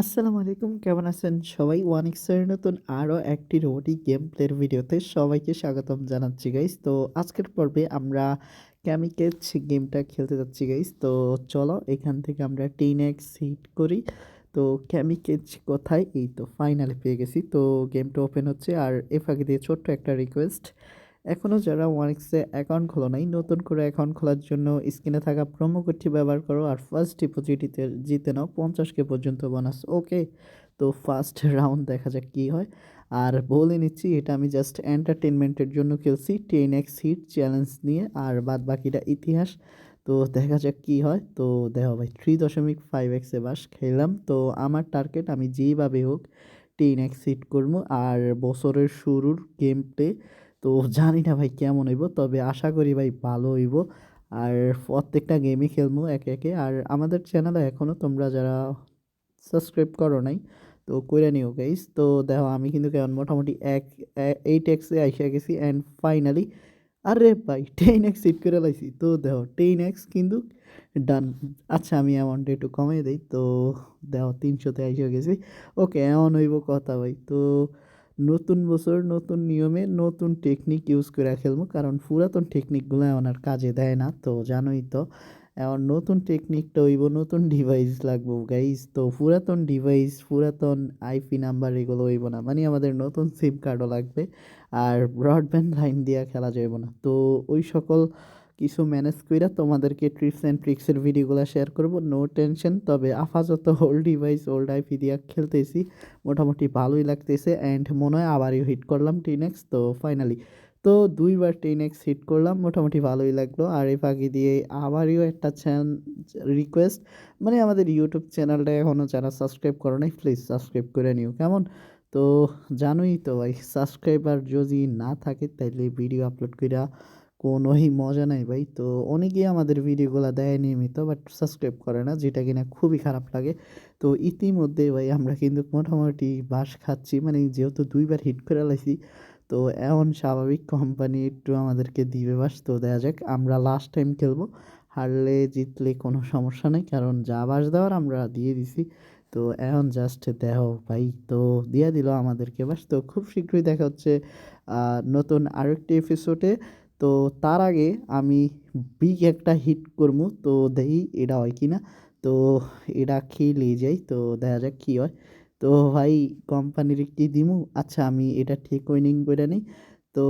আসসালামু আলাইকুম, কেমন আছেন? সবাই ওয়ান এক্সের নতুন আরও একটি রোবটিক গেম প্লের ভিডিওতে সবাইকে স্বাগতম জানাচ্ছি গাইস তো আজকের পর্বে আমরা ক্যামিকেচ গেমটা খেলতে যাচ্ছি গাইস তো চলো এখান থেকে আমরা টেন এক্স হিট করি। তো ক্যামিকেচ কোথায়? এই তো ফাইনালি পেয়ে গেছি। তো গেমটা ওপেন হচ্ছে। আর এ ফাঁকে দিয়ে ছোট্ট একটা রিকোয়েস্ট এখনও যারা ওয়ান এক্সে অ্যাকাউন্ট খোলো নাই, নতুন করে অ্যাকাউন্ট খোলার জন্য স্ক্রিনে থাকা প্রোমো কোডটি ব্যবহার করো আর ফার্স্ট ডিপোজিটিতে জিতে নাও পঞ্চাশ কে পর্যন্ত বোনাস ওকে তো ফার্স্ট রাউন্ড দেখা যাক কী হয়। আর বলে নিচ্ছি, এটা আমি জাস্ট এন্টারটেনমেন্টের জন্য খেলছি টেন এক্স হিট চ্যালেঞ্জ নিয়ে, আর বাদ বাকিটা ইতিহাস। তো দেখা যাক কী হয়। তো দেখো ভাই থ্রি দশমিক ফাইভ এক্সে বাস খেলাম তো আমার টার্গেট আমি যেইভাবে হোক টেন এক্স হিট করব। আর বছরের শুরুর গেম প্লে তো জানি না ভাই কেমন হইব, তবে আশা করি ভাই ভালো হইব। আর প্রত্যেকটা গেমই খেলব একে একে। আর আমাদের চ্যানেলে এখনও তোমরা যারা সাবস্ক্রাইব করো নাই, তো কইরা নিও গাইস তো দেখো, আমি কিন্তু কেমন মোটামুটি এক এইট এক্সে আইসা গেছি অ্যান্ড ফাইনালি আরে ভাই টেন এক্স সিট করে লাইছি। তো দেখো টেন এক্স কিন্তু ডান আচ্ছা আমি অ্যামাউন্টটা একটু কমিয়ে দিই। তো দেখো, তিনশোতে আইসা গেছি। ওকে এমন হইব কথা ভাই। তো নতুন বছর, নতুন নিয়মে, নতুন টেকনিক ইউজ করে খেলব। কারণ পুরাতন টেকনিকগুলো এমন আর কাজে দেয় না, তো জানোই তো। এখন নতুন টেকনিকটা হইব, নতুন ডিভাইস লাগবো গাইজ তো পুরাতন ডিভাইস পুরাতন আইপি নাম্বার এগুলো হইব না। মানে আমাদের নতুন সিম কার্ডও লাগবে, আর ব্রডব্যান্ড লাইন দিয়ে খেলা যাইব না। তো ওই সকল কিছু ম্যানেজ কইরা তোমাদেরকে ট্রিপস অ্যান্ড ট্রিক্সের ভিডিওগুলো শেয়ার করব। নো টেনশন তবে আপাতত ওল্ড ডিভাইস ওল্ড আইপি দিয়ে খেলতেছি, মোটামুটি ভালোই লাগতেছে অ্যান্ড মনে হয় আবারই হিট করলাম টেন এক্স তো ফাইনালি তো দুইবার টেন এক্স হিট করলাম, মোটামুটি ভালোই লাগল। আর এই ফাঁকি দিয়ে আবারও একটা চ্যান রিকোয়েস্ট মানে আমাদের ইউটিউব চ্যানেলটা এখনও যারা সাবস্ক্রাইব করো নাই প্লিজ সাবস্ক্রাইব করে নিও, কেমন? তো জানোই তো ভাই সাবস্ক্রাইবার যদি না থাকে, তাইলে ভিডিও আপলোড কইরা কোনোই মজা নাই ভাই। তো অনেকেই আমাদের ভিডিওগুলো দেয় নিয়মিত বাট সাবস্ক্রাইব করে না, যেটা কিনা খুবই খারাপ লাগে। তো ইতিমধ্যে ভাই আমরা কিন্তু মোটামুটি বাস খাচ্ছি মানে যেহেতু দুইবার হিট করে লাইছি, তো এমন স্বাভাবিক কোম্পানি একটু আমাদেরকে দিবে বাস তো দেখা যাক, আমরা লাস্ট টাইম খেলব। হারলে জিতলে কোনো সমস্যা নেই, কারণ যা বাস দেওয়ার আমরা দিয়ে দিছি। তো এখন জাস্ট দেহ ভাই, তো দিয়ে দিল আমাদেরকে বাস তো খুব শীঘ্রই দেখা হচ্ছে নতুন আরেকটি এপিসোডে তো তার আগে আমি বিগ একটা হিট করব, তো দেখি এটা হয় কি না তো এটা খেয়ে নিয়ে যাই, তো দেখা যাক কী হয়। তো ভাই কোম্পানির কি দিমু। আচ্ছা আমি এটা ঠিক উইনিং করে নিই। তো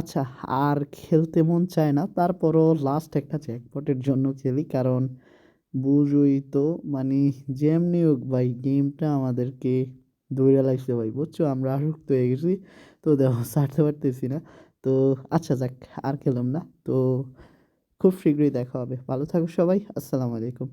আচ্ছা আর খেলতে মন চায় না, তারপরও লাস্ট একটা জ্যাকপটের জন্য খেলি, কারণ বুঝই তো মানে যেমনি হোক ভাই গেমটা আমাদেরকে দৌড়ে লাগছে ভাই, বুঝছ? আমরা আসক্ত হয়ে গেছি। তো দেখো, ছাড়তে পারতেছি না। তো আচ্ছা যাক, আর খেলাম না। তো খুব শীঘ্রই দেখা হবে। ভালো থাকো সবাই, আসসালামু আলাইকুম।